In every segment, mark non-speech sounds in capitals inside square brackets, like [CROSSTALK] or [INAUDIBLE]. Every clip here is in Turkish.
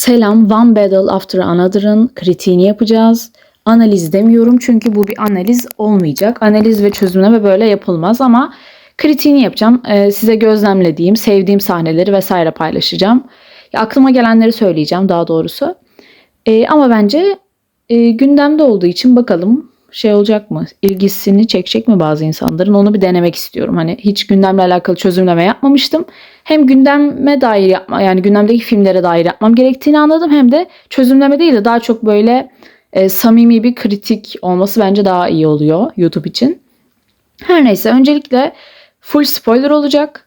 Selam, One Battle After Another'ın kritiğini yapacağız. Analiz demiyorum çünkü bu bir analiz olmayacak. Analiz ve çözümleme böyle yapılmaz ama kritiğini yapacağım. Ee, size gözlemlediğim, sevdiğim sahneleri vesaire paylaşacağım. Ya, aklıma gelenleri söyleyeceğim daha doğrusu. Ee, ama bence e, gündemde olduğu için bakalım şey olacak mı? İlgisini çekecek mi bazı insanların? Onu bir denemek istiyorum. Hani hiç gündemle alakalı çözümleme yapmamıştım. Hem gündeme dair yapma yani gündemdeki filmlere dair yapmam gerektiğini anladım. Hem de çözümleme değil de daha çok böyle e, samimi bir kritik olması bence daha iyi oluyor YouTube için. Her neyse öncelikle full spoiler olacak.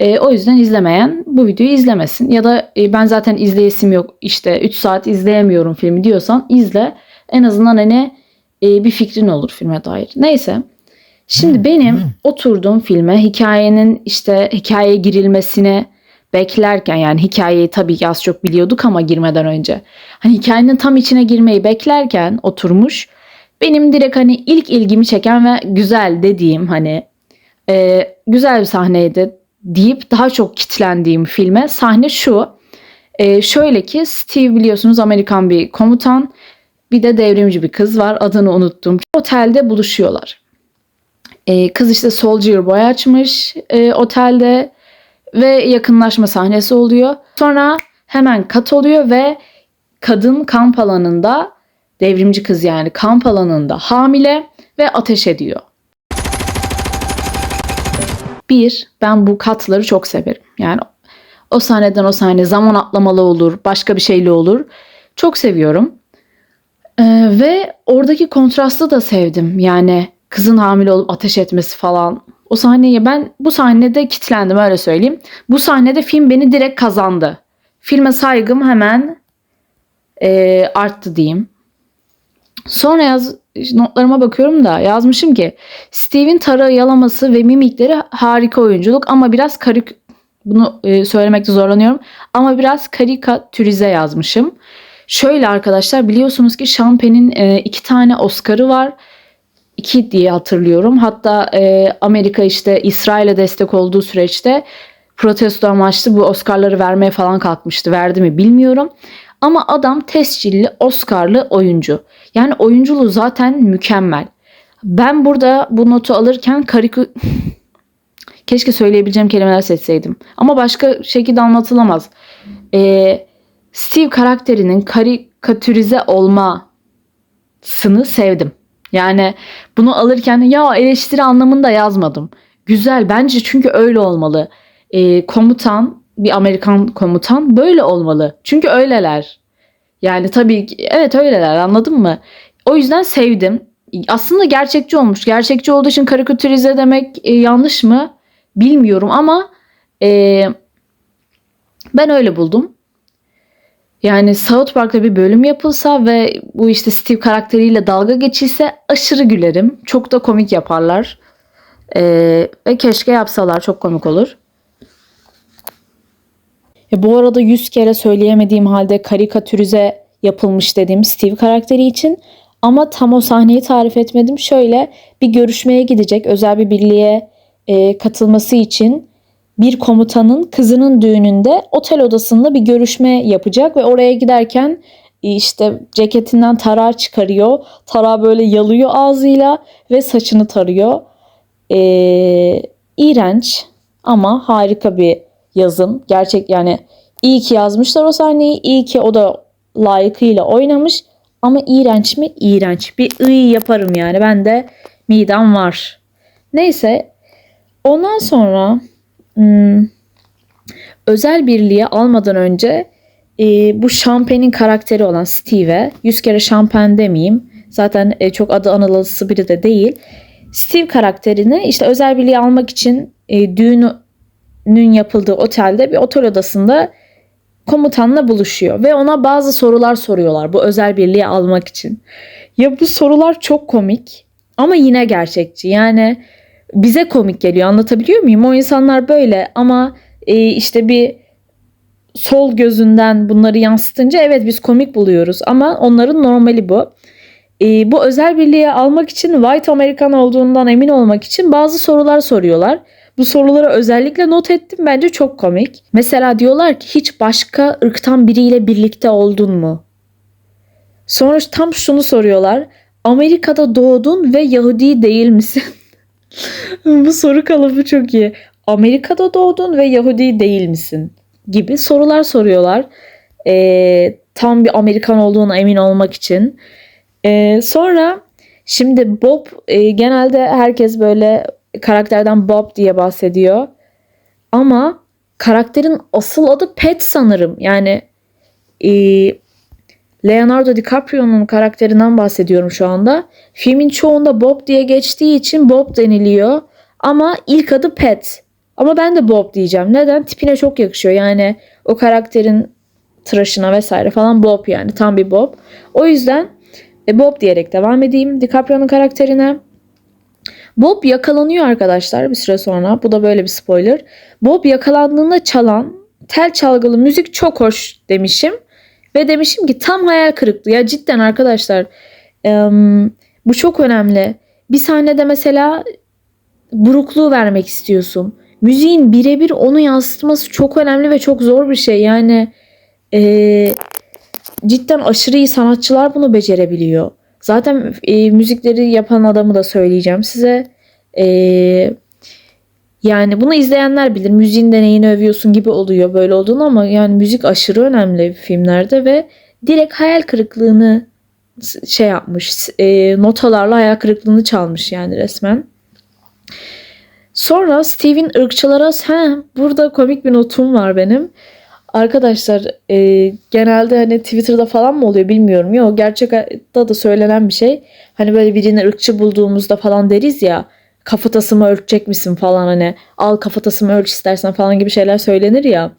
E, o yüzden izlemeyen bu videoyu izlemesin. Ya da e, ben zaten izleyesim yok işte 3 saat izleyemiyorum filmi diyorsan izle. En azından hani e, bir fikrin olur filme dair. Neyse. Şimdi benim oturduğum filme hikayenin işte hikayeye girilmesini beklerken yani hikayeyi tabii ki az çok biliyorduk ama girmeden önce. Hani hikayenin tam içine girmeyi beklerken oturmuş benim direkt hani ilk ilgimi çeken ve güzel dediğim hani e, güzel bir sahneydi deyip daha çok kitlendiğim filme sahne şu. E, şöyle ki Steve biliyorsunuz Amerikan bir komutan bir de devrimci bir kız var adını unuttum. Otelde buluşuyorlar. E, kız işte Soldier Boy açmış e, otelde ve yakınlaşma sahnesi oluyor. Sonra hemen kat oluyor ve kadın kamp alanında devrimci kız yani kamp alanında hamile ve ateş ediyor. Bir, ben bu katları çok severim. Yani o sahneden o sahne zaman atlamalı olur, başka bir şeyle olur. Çok seviyorum. Ee, ve oradaki kontrastı da sevdim. Yani kızın hamile olup ateş etmesi falan. O sahneye ben bu sahnede kitlendim öyle söyleyeyim. Bu sahnede film beni direkt kazandı. Filme saygım hemen e, arttı diyeyim. Sonra yaz, notlarıma bakıyorum da yazmışım ki Steve'in tarağı yalaması ve mimikleri harika oyunculuk ama biraz karik bunu e, söylemekte zorlanıyorum ama biraz karikatürize yazmışım. Şöyle arkadaşlar biliyorsunuz ki Champagne'in e, iki tane Oscar'ı var. İki diye hatırlıyorum. Hatta e, Amerika işte İsrail'e destek olduğu süreçte protesto amaçlı bu Oscar'ları vermeye falan kalkmıştı. Verdi mi bilmiyorum. Ama adam tescilli Oscar'lı oyuncu. Yani oyunculuğu zaten mükemmel. Ben burada bu notu alırken karikü... [LAUGHS] Keşke söyleyebileceğim kelimeler seçseydim. Ama başka şekilde anlatılamaz. Ee, Steve karakterinin karikatürize olmasını sevdim. Yani bunu alırken ya eleştiri anlamında yazmadım. Güzel bence çünkü öyle olmalı. Ee, komutan bir Amerikan komutan böyle olmalı. Çünkü öyleler. Yani tabii ki evet öyleler anladın mı? O yüzden sevdim. Aslında gerçekçi olmuş. Gerçekçi olduğu için karikatürize demek e, yanlış mı? Bilmiyorum ama e, ben öyle buldum. Yani South Park'ta bir bölüm yapılsa ve bu işte Steve karakteriyle dalga geçilse aşırı gülerim. Çok da komik yaparlar. Ee, ve keşke yapsalar çok komik olur. E, bu arada 100 kere söyleyemediğim halde karikatürize yapılmış dediğim Steve karakteri için ama tam o sahneyi tarif etmedim. Şöyle bir görüşmeye gidecek özel bir birliğe e, katılması için bir komutanın kızının düğününde otel odasında bir görüşme yapacak ve oraya giderken e, işte ceketinden tarağı çıkarıyor. Tarağı böyle yalıyor ağzıyla ve saçını tarıyor. Ee, iğrenç ama harika bir yazım. Gerçek yani iyi ki yazmışlar o sahneyi. İyi ki o da layıkıyla oynamış. Ama iğrenç mi? İğrenç. Bir ıy yaparım yani. Ben de midem var. Neyse. Ondan sonra hmm, özel birliğe almadan önce e, bu Champagne'in karakteri olan Steve'e 100 kere Champagne demeyeyim. Zaten e, çok adı anılası biri de değil. Steve karakterini işte özel birliğe almak için e, düğünün yapıldığı otelde bir otel odasında komutanla buluşuyor ve ona bazı sorular soruyorlar bu özel birliğe almak için. Ya bu sorular çok komik ama yine gerçekçi. Yani bize komik geliyor anlatabiliyor muyum? O insanlar böyle ama e, işte bir sol gözünden bunları yansıtınca evet biz komik buluyoruz ama onların normali bu. E, bu özel birliğe almak için White American olduğundan emin olmak için bazı sorular soruyorlar. Bu soruları özellikle not ettim. Bence çok komik. Mesela diyorlar ki hiç başka ırktan biriyle birlikte oldun mu? Sonra tam şunu soruyorlar. Amerika'da doğdun ve Yahudi değil misin? [LAUGHS] Bu soru kalıbı çok iyi. Amerika'da doğdun ve Yahudi değil misin? Gibi sorular soruyorlar. Ee, tam bir Amerikan olduğuna emin olmak için. Ee, sonra şimdi Bob e, genelde herkes böyle karakterden Bob diye bahsediyor. Ama karakterin asıl adı Pet sanırım. Yani e, Leonardo DiCaprio'nun karakterinden bahsediyorum şu anda. Filmin çoğunda Bob diye geçtiği için Bob deniliyor. Ama ilk adı Pet. Ama ben de Bob diyeceğim. Neden? Tipine çok yakışıyor. Yani o karakterin tıraşına vesaire falan Bob yani. Tam bir Bob. O yüzden e, Bob diyerek devam edeyim DiCaprio'nun karakterine. Bob yakalanıyor arkadaşlar bir süre sonra. Bu da böyle bir spoiler. Bob yakalandığında çalan tel çalgılı müzik çok hoş demişim. Ve demişim ki tam hayal kırıklığı. Ya cidden arkadaşlar bu çok önemli. Bir sahnede mesela burukluğu vermek istiyorsun. Müziğin birebir onu yansıtması çok önemli ve çok zor bir şey. Yani e, cidden aşırı iyi sanatçılar bunu becerebiliyor. Zaten e, müzikleri yapan adamı da söyleyeceğim size. E, yani bunu izleyenler bilir. Müziğin deneyini övüyorsun gibi oluyor böyle olduğunu ama yani müzik aşırı önemli filmlerde ve direkt hayal kırıklığını şey yapmış. E, notalarla hayal kırıklığını çalmış yani resmen. Sonra Steve'in ırkçılara ha burada komik bir notum var benim. Arkadaşlar e, genelde hani Twitter'da falan mı oluyor bilmiyorum. Yok gerçek hayatta da söylenen bir şey. Hani böyle birini ırkçı bulduğumuzda falan deriz ya kafatasımı ölçecek misin falan hani al kafatasımı ölç istersen falan gibi şeyler söylenir ya.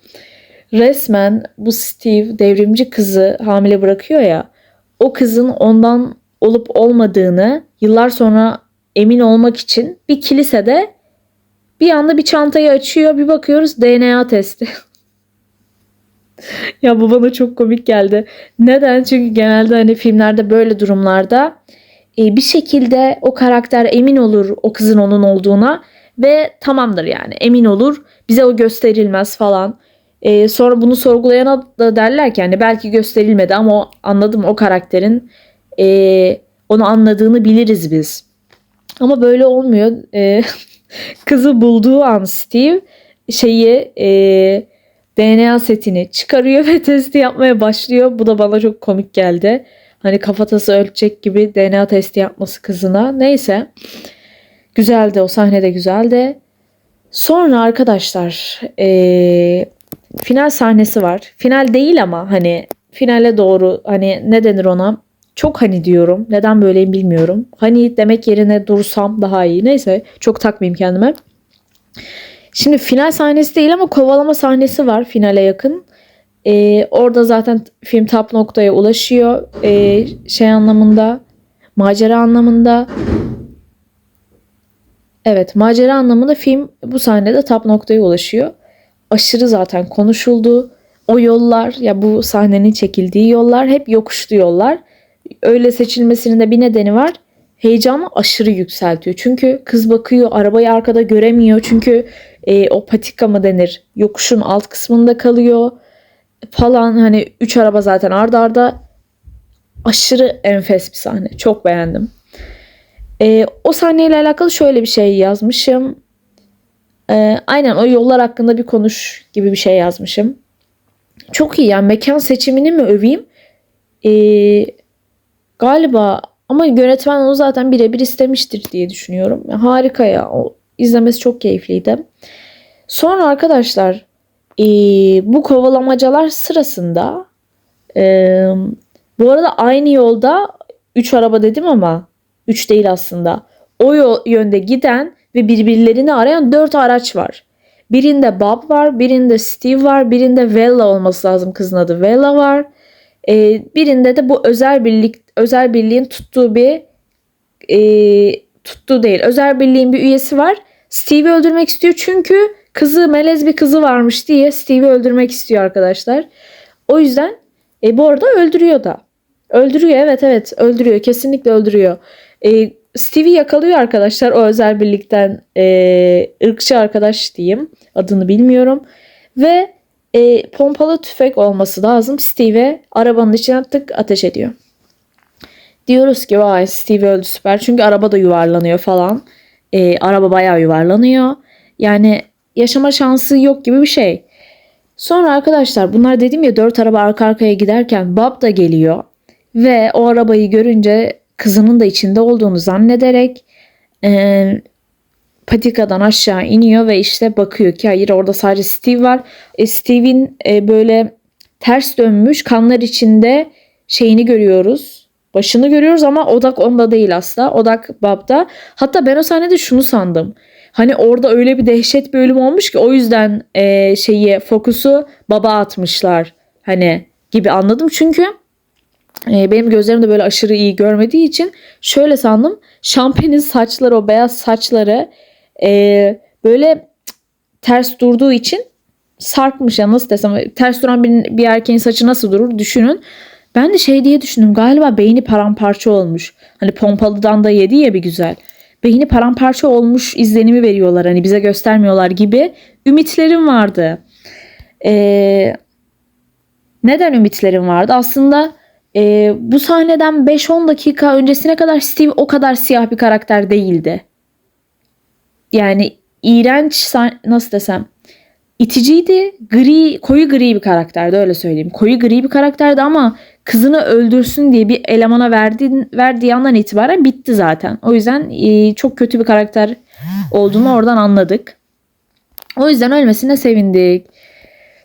Resmen bu Steve devrimci kızı hamile bırakıyor ya. O kızın ondan olup olmadığını yıllar sonra emin olmak için bir kilisede bir anda bir çantayı açıyor bir bakıyoruz DNA testi. [LAUGHS] ya bu bana çok komik geldi. Neden? Çünkü genelde hani filmlerde böyle durumlarda bir şekilde o karakter emin olur o kızın onun olduğuna ve tamamdır yani emin olur. Bize o gösterilmez falan. E, sonra bunu sorgulayana da derler ki yani belki gösterilmedi ama o, anladım o karakterin e, onu anladığını biliriz biz. Ama böyle olmuyor. E, [LAUGHS] kızı bulduğu an Steve şeyi e, DNA setini çıkarıyor [LAUGHS] ve testi yapmaya başlıyor. Bu da bana çok komik geldi. Hani kafatası ölçecek gibi DNA testi yapması kızına. Neyse. Güzeldi o sahne de güzeldi. Sonra arkadaşlar ee, final sahnesi var. Final değil ama hani finale doğru hani ne denir ona? Çok hani diyorum. Neden böyleyim bilmiyorum. Hani demek yerine dursam daha iyi. Neyse çok takmayayım kendime. Şimdi final sahnesi değil ama kovalama sahnesi var finale yakın. Ee, orada zaten film tap noktaya ulaşıyor. Ee, şey anlamında, macera anlamında. Evet, macera anlamında film bu sahnede tap noktaya ulaşıyor. Aşırı zaten konuşuldu. O yollar ya bu sahnenin çekildiği yollar hep yokuşlu yollar. Öyle seçilmesinin de bir nedeni var. Heyecanı aşırı yükseltiyor. Çünkü kız bakıyor arabayı arkada göremiyor. Çünkü e, o patika mı denir yokuşun alt kısmında kalıyor falan hani 3 araba zaten arda arda aşırı enfes bir sahne. Çok beğendim. E, o sahneyle alakalı şöyle bir şey yazmışım. E, aynen o yollar hakkında bir konuş gibi bir şey yazmışım. Çok iyi yani mekan seçimini mi öveyim? E, galiba ama yönetmen onu zaten birebir istemiştir diye düşünüyorum. Harika ya. O izlemesi çok keyifliydi. Sonra arkadaşlar e, bu kovalamacalar sırasında e, bu arada aynı yolda 3 araba dedim ama 3 değil aslında. O yol, yönde giden ve birbirlerini arayan 4 araç var. Birinde Bob var, birinde Steve var, birinde Vella olması lazım kızın adı Vella var. E, birinde de bu özel birlik özel birliğin tuttuğu bir e, tuttuğu değil özel birliğin bir üyesi var. Steve'i öldürmek istiyor çünkü kızı melez bir kızı varmış diye Steve'i öldürmek istiyor arkadaşlar. O yüzden e, bu arada öldürüyor da. Öldürüyor evet evet öldürüyor kesinlikle öldürüyor. E, Stevie yakalıyor arkadaşlar o özel birlikten e, ırkçı arkadaş diyeyim adını bilmiyorum ve e, pompalı tüfek olması lazım Steve arabanın içine tık ateş ediyor. Diyoruz ki vay Steve öldü süper çünkü araba da yuvarlanıyor falan E, araba bayağı yuvarlanıyor yani yaşama şansı yok gibi bir şey. Sonra arkadaşlar bunlar dedim ya dört araba arka arkaya giderken Bob da geliyor ve o arabayı görünce kızının da içinde olduğunu zannederek e, patikadan aşağı iniyor ve işte bakıyor ki hayır orada sadece Steve var. E, Steve'in e, böyle ters dönmüş kanlar içinde şeyini görüyoruz. Başını görüyoruz ama odak onda değil asla. Odak Bob'da. Hatta ben o sahnede şunu sandım. Hani orada öyle bir dehşet bir ölüm olmuş ki o yüzden e, şeyi fokusu baba atmışlar. Hani gibi anladım. Çünkü e, benim gözlerim de böyle aşırı iyi görmediği için şöyle sandım. Şampen'in saçları o beyaz saçları e, böyle ters durduğu için sarkmış ya nasıl desem ters duran bir, bir erkeğin saçı nasıl durur düşünün. Ben de şey diye düşündüm galiba beyni paramparça olmuş. Hani pompalıdan da yedi ya bir güzel. Beyni paramparça olmuş izlenimi veriyorlar hani bize göstermiyorlar gibi ümitlerim vardı. Ee, neden ümitlerim vardı? Aslında e, bu sahneden 5-10 dakika öncesine kadar Steve o kadar siyah bir karakter değildi. Yani iğrenç nasıl desem iticiydi. Gri, koyu gri bir karakterdi öyle söyleyeyim. Koyu gri bir karakterdi ama kızını öldürsün diye bir elemana verdiğin, verdiği andan itibaren bitti zaten. O yüzden e, çok kötü bir karakter olduğunu oradan anladık. O yüzden ölmesine sevindik.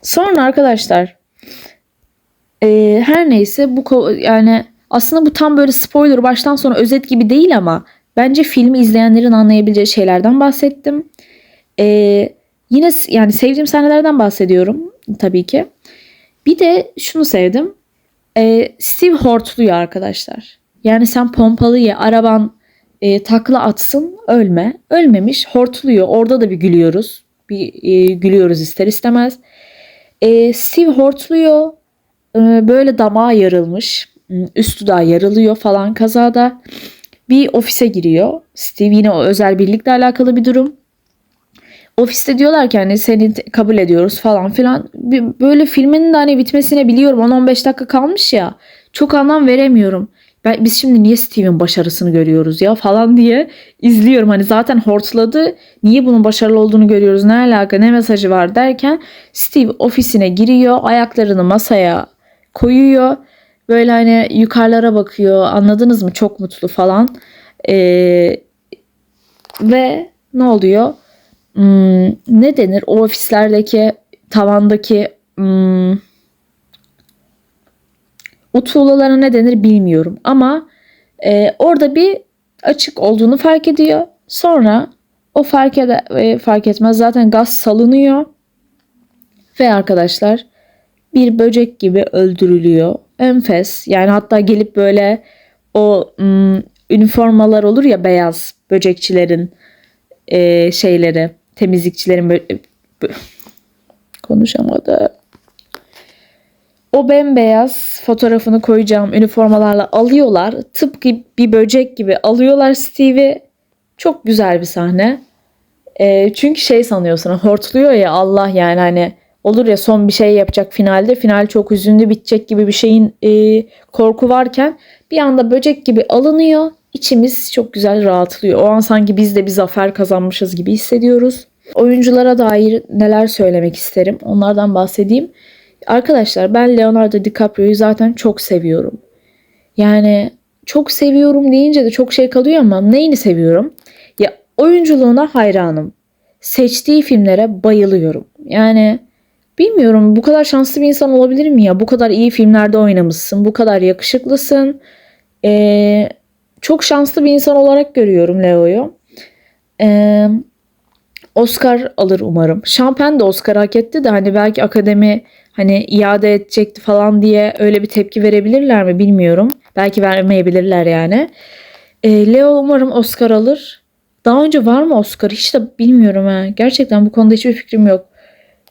Sonra arkadaşlar e, her neyse bu yani aslında bu tam böyle spoiler baştan sona özet gibi değil ama bence filmi izleyenlerin anlayabileceği şeylerden bahsettim. E, yine yani sevdiğim sahnelerden bahsediyorum tabii ki. Bir de şunu sevdim. E, Steve hortluyor arkadaşlar. Yani sen pompalı ye araban e, takla atsın ölme. Ölmemiş hortluyor. Orada da bir gülüyoruz. Bir e, gülüyoruz ister istemez. E, Steve hortluyor. E, böyle damağa yarılmış. Üstü daha yarılıyor falan kazada. Bir ofise giriyor. Steve yine o özel birlikle alakalı bir durum. Ofiste diyorlar ki hani seni kabul ediyoruz falan filan. Böyle filmin de hani bitmesine biliyorum 10-15 dakika kalmış ya. Çok anlam veremiyorum. Ben, biz şimdi niye Steve'in başarısını görüyoruz ya falan diye izliyorum. Hani zaten hortladı. Niye bunun başarılı olduğunu görüyoruz? Ne alaka? Ne mesajı var derken Steve ofisine giriyor. Ayaklarını masaya koyuyor. Böyle hani yukarılara bakıyor. Anladınız mı? Çok mutlu falan. Ee, ve ne oluyor? Hmm, ne denir? O ofislerdeki tavandaki hmm, o tuğlalara ne denir bilmiyorum. Ama e, orada bir açık olduğunu fark ediyor. Sonra o fark, ede, e, fark etmez zaten gaz salınıyor. Ve arkadaşlar bir böcek gibi öldürülüyor. Enfes. Yani hatta gelip böyle o ım, üniformalar olur ya beyaz böcekçilerin e, şeyleri, temizlikçilerin böyle konuşamadı. O bembeyaz fotoğrafını koyacağım üniformalarla alıyorlar. Tıpkı bir böcek gibi alıyorlar Steve'i. Çok güzel bir sahne. E, çünkü şey sanıyorsun hortluyor ya Allah yani hani olur ya son bir şey yapacak finalde. Final çok üzünlü bitecek gibi bir şeyin e, korku varken bir anda böcek gibi alınıyor. İçimiz çok güzel rahatlıyor. O an sanki biz de bir zafer kazanmışız gibi hissediyoruz. Oyunculara dair neler söylemek isterim onlardan bahsedeyim. Arkadaşlar ben Leonardo DiCaprio'yu zaten çok seviyorum. Yani çok seviyorum deyince de çok şey kalıyor ama neyini seviyorum? Ya oyunculuğuna hayranım. Seçtiği filmlere bayılıyorum. Yani bilmiyorum bu kadar şanslı bir insan olabilir mi ya? Bu kadar iyi filmlerde oynamışsın. Bu kadar yakışıklısın. Ee, çok şanslı bir insan olarak görüyorum Leo'yu. Ee, Oscar alır umarım. Şampen de Oscar hak etti de hani belki akademi hani iade edecekti falan diye öyle bir tepki verebilirler mi bilmiyorum. Belki vermeyebilirler yani. E, Leo umarım Oscar alır. Daha önce var mı Oscar? Hiç de bilmiyorum ha. Gerçekten bu konuda hiçbir fikrim yok.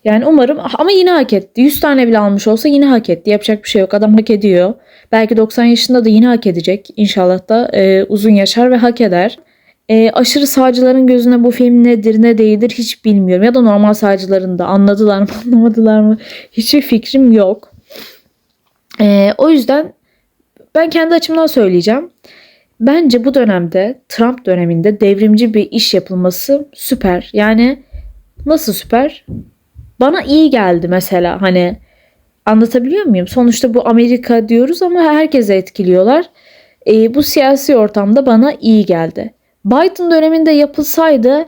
Yani umarım ama yine hak etti. 100 tane bile almış olsa yine hak etti. Yapacak bir şey yok. Adam hak ediyor. Belki 90 yaşında da yine hak edecek. İnşallah da e, uzun yaşar ve hak eder. E, aşırı sağcıların gözüne bu film nedir ne değildir hiç bilmiyorum. Ya da normal sağcıların da anladılar mı [LAUGHS] anlamadılar mı hiçbir fikrim yok. E, o yüzden ben kendi açımdan söyleyeceğim. Bence bu dönemde Trump döneminde devrimci bir iş yapılması süper. Yani nasıl süper? Bana iyi geldi mesela hani anlatabiliyor muyum? Sonuçta bu Amerika diyoruz ama herkese etkiliyorlar. E, bu siyasi ortamda bana iyi geldi. Biden döneminde yapılsaydı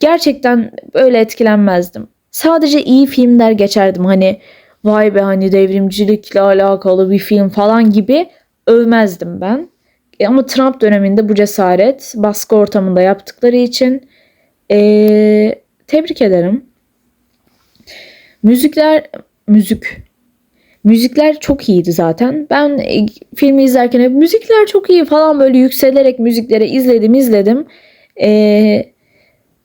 gerçekten öyle etkilenmezdim. Sadece iyi filmler geçerdim hani vay be hani devrimcilikle alakalı bir film falan gibi övmezdim ben. E, ama Trump döneminde bu cesaret baskı ortamında yaptıkları için e, tebrik ederim. Müzikler müzik müzikler çok iyiydi zaten. Ben e, filmi izlerken hep müzikler çok iyi falan böyle yükselerek müzikleri izledim izledim. Ee,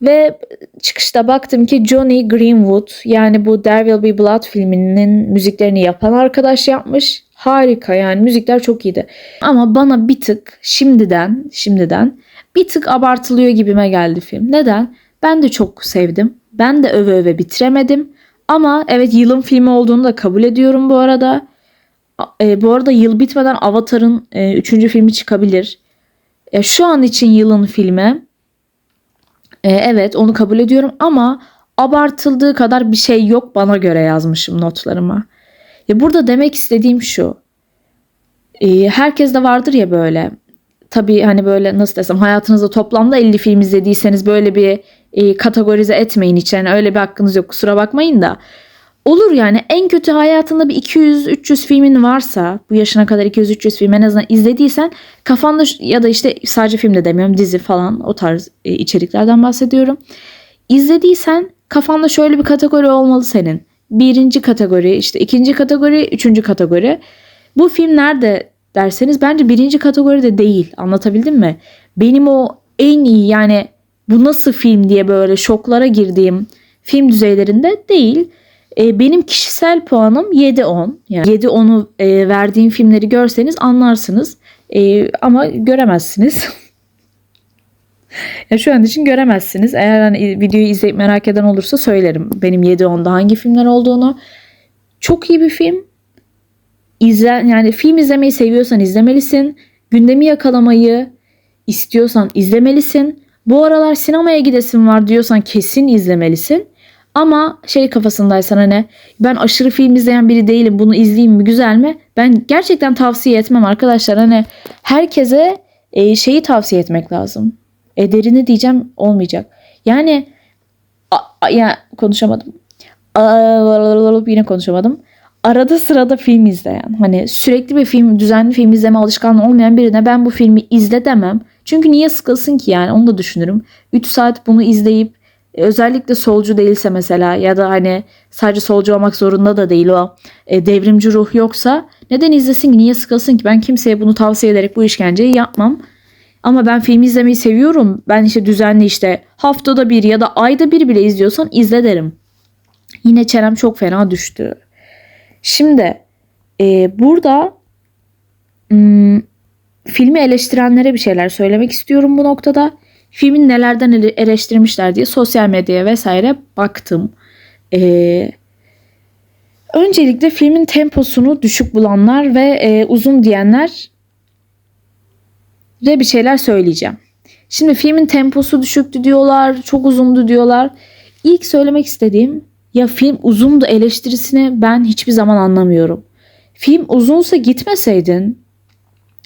ve çıkışta baktım ki Johnny Greenwood yani bu There Will Be Blood filminin müziklerini yapan arkadaş yapmış. Harika yani müzikler çok iyiydi. Ama bana bir tık şimdiden şimdiden bir tık abartılıyor gibime geldi film. Neden? Ben de çok sevdim. Ben de öve öve bitiremedim. Ama evet yılın filmi olduğunu da kabul ediyorum bu arada. E, bu arada yıl bitmeden Avatar'ın 3. E, filmi çıkabilir. E, şu an için yılın filmi. E, evet onu kabul ediyorum ama abartıldığı kadar bir şey yok bana göre yazmışım notlarıma. Ya burada demek istediğim şu. E, herkes de vardır ya böyle. Tabii hani böyle nasıl desem hayatınızda toplamda 50 film izlediyseniz böyle bir e, kategorize etmeyin hiç. Yani öyle bir hakkınız yok kusura bakmayın da. Olur yani en kötü hayatında bir 200-300 filmin varsa bu yaşına kadar 200-300 film en azından izlediysen kafanda ya da işte sadece film de demiyorum dizi falan o tarz e, içeriklerden bahsediyorum. İzlediysen kafanda şöyle bir kategori olmalı senin. Birinci kategori işte ikinci kategori üçüncü kategori. Bu film nerede derseniz bence birinci kategoride değil anlatabildim mi? Benim o en iyi yani bu nasıl film diye böyle şoklara girdiğim film düzeylerinde değil. E, benim kişisel puanım 7-10. Yani 7-10'u e, verdiğim filmleri görseniz anlarsınız. E, ama göremezsiniz. [LAUGHS] ya şu an için göremezsiniz. Eğer hani videoyu izleyip merak eden olursa söylerim. Benim 7-10'da hangi filmler olduğunu. Çok iyi bir film. İzle, yani film izlemeyi seviyorsan izlemelisin. Gündemi yakalamayı istiyorsan izlemelisin. Bu aralar sinemaya gidesin var diyorsan kesin izlemelisin. Ama şey kafasındaysan hani ben aşırı film izleyen biri değilim bunu izleyeyim mi güzel mi? Ben gerçekten tavsiye etmem arkadaşlar. Hani herkese e, şeyi tavsiye etmek lazım. Ederini diyeceğim olmayacak. Yani a, a, ya konuşamadım. A, yine konuşamadım. Arada sırada film izleyen hani sürekli bir film düzenli film izleme alışkanlığı olmayan birine ben bu filmi izle demem. Çünkü niye sıkılsın ki yani onu da düşünürüm. 3 saat bunu izleyip e, özellikle solcu değilse mesela ya da hani sadece solcu olmak zorunda da değil o e, devrimci ruh yoksa neden izlesin ki niye sıkılsın ki ben kimseye bunu tavsiye ederek bu işkenceyi yapmam. Ama ben film izlemeyi seviyorum. Ben işte düzenli işte haftada bir ya da ayda bir bile izliyorsan izle derim. Yine çenem çok fena düştü. Şimdi e, burada hmm, filmi eleştirenlere bir şeyler söylemek istiyorum bu noktada. Filmin nelerden eleştirmişler diye sosyal medyaya vesaire baktım. Ee, öncelikle filmin temposunu düşük bulanlar ve e, uzun diyenler de bir şeyler söyleyeceğim. Şimdi filmin temposu düşüktü diyorlar, çok uzundu diyorlar. İlk söylemek istediğim ya film uzundu eleştirisini ben hiçbir zaman anlamıyorum. Film uzunsa gitmeseydin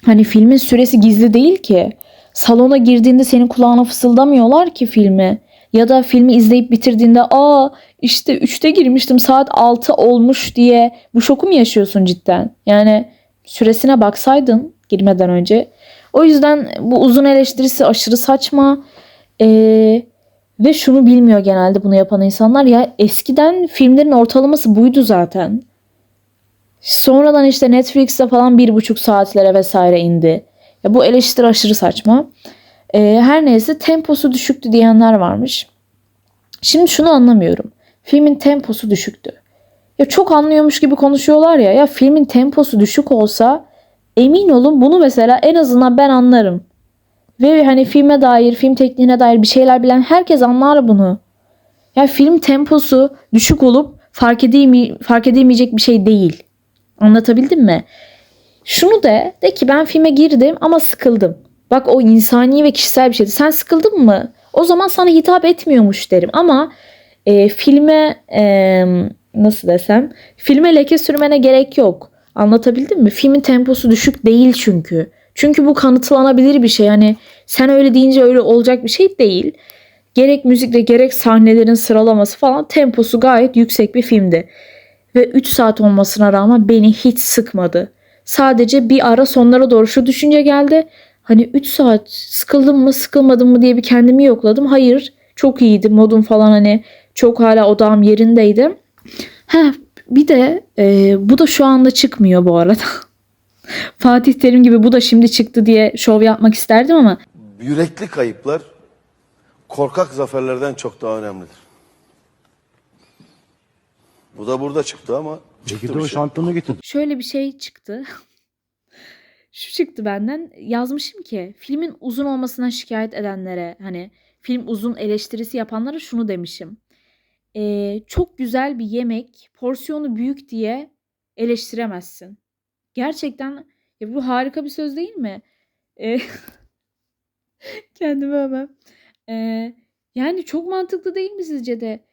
Hani filmin süresi gizli değil ki. Salona girdiğinde senin kulağına fısıldamıyorlar ki filmi. Ya da filmi izleyip bitirdiğinde aa işte 3'te girmiştim saat 6 olmuş diye bu şoku mu yaşıyorsun cidden? Yani süresine baksaydın girmeden önce. O yüzden bu uzun eleştirisi aşırı saçma. Ee, ve şunu bilmiyor genelde bunu yapan insanlar ya eskiden filmlerin ortalaması buydu zaten. Sonradan işte Netflix'te falan bir buçuk saatlere vesaire indi. Ya bu eleştiri aşırı saçma. Ee, her neyse temposu düşüktü diyenler varmış. Şimdi şunu anlamıyorum. Filmin temposu düşüktü. Ya çok anlıyormuş gibi konuşuyorlar ya. Ya filmin temposu düşük olsa emin olun bunu mesela en azından ben anlarım. Ve hani filme dair, film tekniğine dair bir şeyler bilen herkes anlar bunu. Ya film temposu düşük olup fark, edilmi fark edilmeyecek bir şey değil. Anlatabildim mi? Şunu de, de ki ben filme girdim ama sıkıldım. Bak o insani ve kişisel bir şeydi. Sen sıkıldın mı? O zaman sana hitap etmiyormuş derim. Ama e, filme e, nasıl desem filme leke sürmene gerek yok. Anlatabildim mi? Filmin temposu düşük değil çünkü. Çünkü bu kanıtlanabilir bir şey. Hani sen öyle deyince öyle olacak bir şey değil. Gerek müzikle gerek sahnelerin sıralaması falan temposu gayet yüksek bir filmdi. Ve 3 saat olmasına rağmen beni hiç sıkmadı. Sadece bir ara sonlara doğru şu düşünce geldi. Hani 3 saat sıkıldım mı sıkılmadım mı diye bir kendimi yokladım. Hayır çok iyiydi modum falan hani çok hala odağım yerindeydi. Ha bir de e, bu da şu anda çıkmıyor bu arada. [LAUGHS] Fatih Terim gibi bu da şimdi çıktı diye şov yapmak isterdim ama yürekli kayıplar korkak zaferlerden çok daha önemlidir. Bu da burada çıktı ama çıktı Peki de o şey. şampiyonu getirdi. şöyle bir şey çıktı. Şu çıktı benden. Yazmışım ki filmin uzun olmasından şikayet edenlere hani film uzun eleştirisi yapanlara şunu demişim. Ee, çok güzel bir yemek porsiyonu büyük diye eleştiremezsin. Gerçekten ya bu harika bir söz değil mi? Ee, [LAUGHS] kendime övmem. Ee, yani çok mantıklı değil mi sizce de?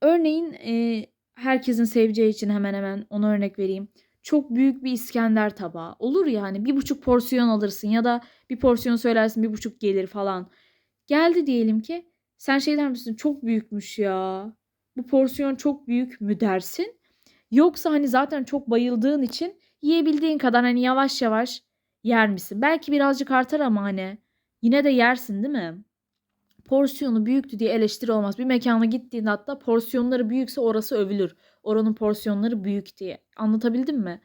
Örneğin e, herkesin seveceği için hemen hemen ona örnek vereyim. Çok büyük bir İskender tabağı. Olur yani bir buçuk porsiyon alırsın ya da bir porsiyon söylersin bir buçuk gelir falan. Geldi diyelim ki sen şey der misin çok büyükmüş ya. Bu porsiyon çok büyük mü dersin? Yoksa hani zaten çok bayıldığın için yiyebildiğin kadar hani yavaş yavaş yer misin? Belki birazcık artar ama hani yine de yersin değil mi? Porsiyonu büyüktü diye eleştiri olmaz. Bir mekana gittiğinde hatta porsiyonları büyükse orası övülür. Oranın porsiyonları büyük diye. Anlatabildim mi?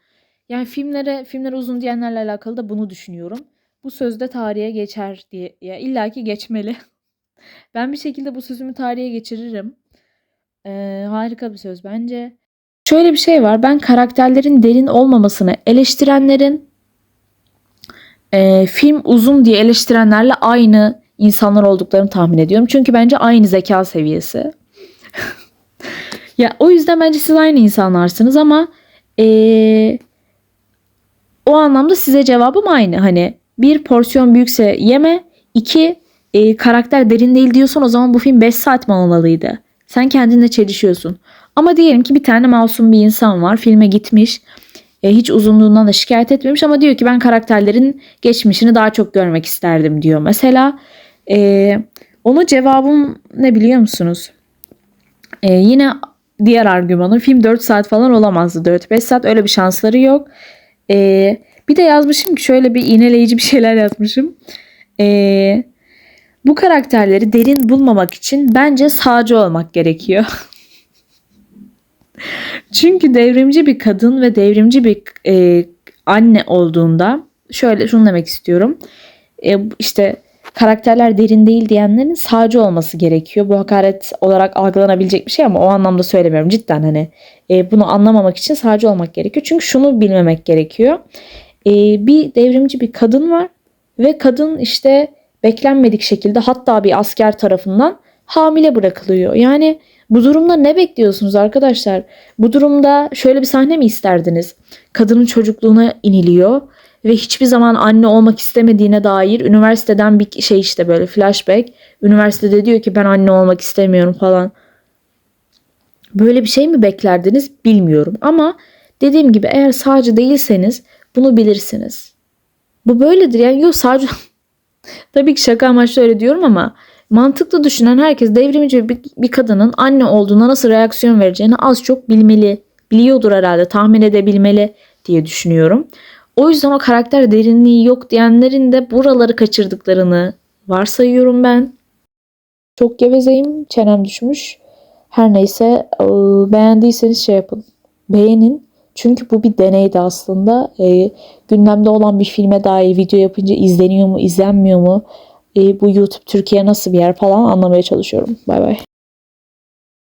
Yani filmlere, filmler uzun diyenlerle alakalı da bunu düşünüyorum. Bu sözde tarihe geçer diye. Ya illaki geçmeli. [LAUGHS] ben bir şekilde bu sözümü tarihe geçiririm. Ee, harika bir söz bence. Şöyle bir şey var. Ben karakterlerin derin olmamasını eleştirenlerin e, film uzun diye eleştirenlerle aynı insanlar olduklarını tahmin ediyorum. Çünkü bence aynı zeka seviyesi. [LAUGHS] ya o yüzden bence siz aynı insanlarsınız ama e, o anlamda size cevabım aynı. Hani bir porsiyon büyükse yeme, iki e, karakter derin değil diyorsan o zaman bu film 5 saat mi olmalıydı? Sen kendinle çelişiyorsun. Ama diyelim ki bir tane masum bir insan var. Filme gitmiş. E, hiç uzunluğundan da şikayet etmemiş ama diyor ki ben karakterlerin geçmişini daha çok görmek isterdim diyor. Mesela e, ona cevabım ne biliyor musunuz? E, yine diğer argümanı film 4 saat falan olamazdı. 4-5 saat öyle bir şansları yok. E, bir de yazmışım ki şöyle bir iğneleyici bir şeyler yazmışım. E, bu karakterleri derin bulmamak için bence sağcı olmak gerekiyor. [LAUGHS] Çünkü devrimci bir kadın ve devrimci bir e, anne olduğunda şöyle şunu demek istiyorum. E, işte karakterler derin değil diyenlerin sağcı olması gerekiyor. Bu hakaret olarak algılanabilecek bir şey ama o anlamda söylemiyorum. Cidden hani e, bunu anlamamak için sağcı olmak gerekiyor. Çünkü şunu bilmemek gerekiyor. E, bir devrimci bir kadın var ve kadın işte beklenmedik şekilde hatta bir asker tarafından hamile bırakılıyor. Yani bu durumda ne bekliyorsunuz arkadaşlar? Bu durumda şöyle bir sahne mi isterdiniz? Kadının çocukluğuna iniliyor ve hiçbir zaman anne olmak istemediğine dair üniversiteden bir şey işte böyle flashback. Üniversitede diyor ki ben anne olmak istemiyorum falan. Böyle bir şey mi beklerdiniz bilmiyorum ama dediğim gibi eğer sağcı değilseniz bunu bilirsiniz. Bu böyledir yani yok sağcı [LAUGHS] Tabii ki şaka amaçlı öyle diyorum ama mantıklı düşünen herkes devrimci bir, bir kadının anne olduğuna nasıl reaksiyon vereceğini az çok bilmeli. Biliyordur herhalde tahmin edebilmeli diye düşünüyorum. O yüzden o karakter derinliği yok diyenlerin de buraları kaçırdıklarını varsayıyorum ben. Çok gevezeyim. Çenem düşmüş. Her neyse e, beğendiyseniz şey yapın. Beğenin. Çünkü bu bir deneydi aslında. E, gündemde olan bir filme dair video yapınca izleniyor mu, izlenmiyor mu? E, bu YouTube Türkiye nasıl bir yer falan anlamaya çalışıyorum. Bay bay.